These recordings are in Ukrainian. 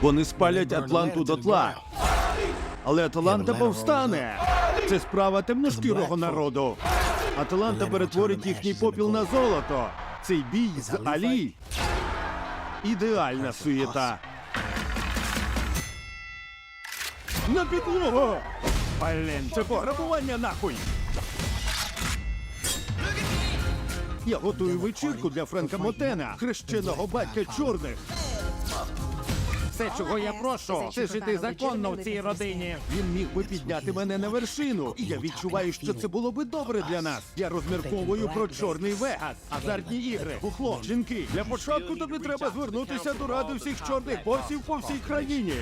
Вони спалять Атланту дотла. Але Атланта повстане. Це справа темношкірого народу. Атланта перетворить їхній попіл на золото. Цей бій з Алі. Ідеальна суєта. На підлогу! Блін, це пограбування нахуй! Я готую вечірку для Френка Мотена, хрещеного батька чорних. Все, чого я прошу, це жити законно в цій родині. Він міг би підняти мене на вершину. І я відчуваю, що це було би добре для нас. Я розмірковую про чорний вегас, азартні ігри, бухло, жінки. Для початку тобі треба звернутися до ради всіх чорних босів по всій країні.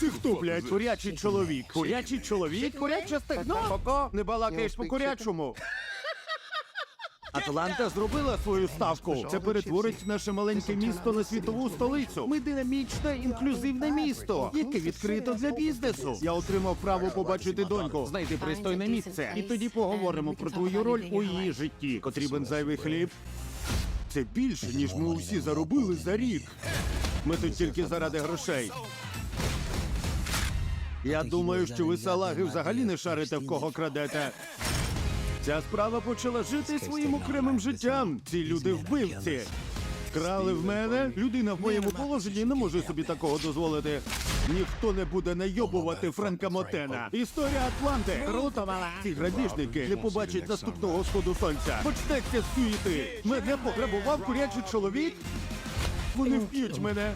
Ти хто, блядь? Курячий чоловік. Курячий чоловік? Куряче стегно? Поко, не балакаєш по курячому. Атланта зробила свою ставку. Це перетворить наше маленьке місто на світову столицю. Ми динамічне, інклюзивне місто, яке відкрито для бізнесу. Я отримав право побачити доньку. Знайди пристойне місце. І тоді поговоримо про твою роль у її житті. Потрібен зайвий хліб. Це більше, ніж ми усі заробили за рік. Ми тут тільки заради грошей. Я думаю, що ви салаги взагалі не шарите в кого крадете. Ця справа почала жити своїм окремим життям. Ці люди вбивці. Крали в мене. Людина в моєму положенні не може собі такого дозволити. Ніхто не буде найобувати Френка Мотена. Історія Атланти. Круто, мала. Ці грабіжники не побачать наступного сходу сонця. Почнеться з суєти. Мене пограбував курячий чоловік. Вони вб'ють мене.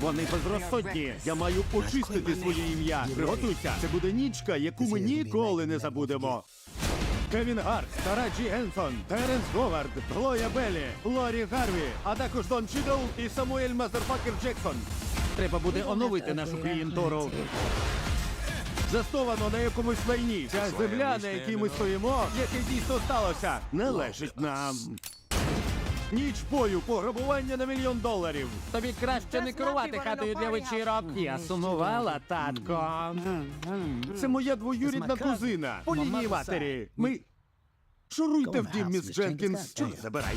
Вони безрозсудні. Я маю очистити своє ім'я. Приготуйся. Це буде нічка, яку ми ніколи не забудемо. Кевін Гарт, Тараджі Генсон, Теренс Говард, Глоя Беллі, Лорі Гарві, а також Дон Чідл і Самуель Мазерфакер Джексон. Треба буде оновити нашу клієнтору. Засновано на якомусь лайні. Ця земля, на якій ми стоїмо, яке дійсно сталося, належить нам. Ніч бою, пограбування на мільйон доларів. Тобі краще не керувати хатою для вечірок. Я сумувала, татко. Це моя двоюрідна кузина. По лінії матері. Ми. Шуруйте в дім, міс Дженкінс. Чорт забирай.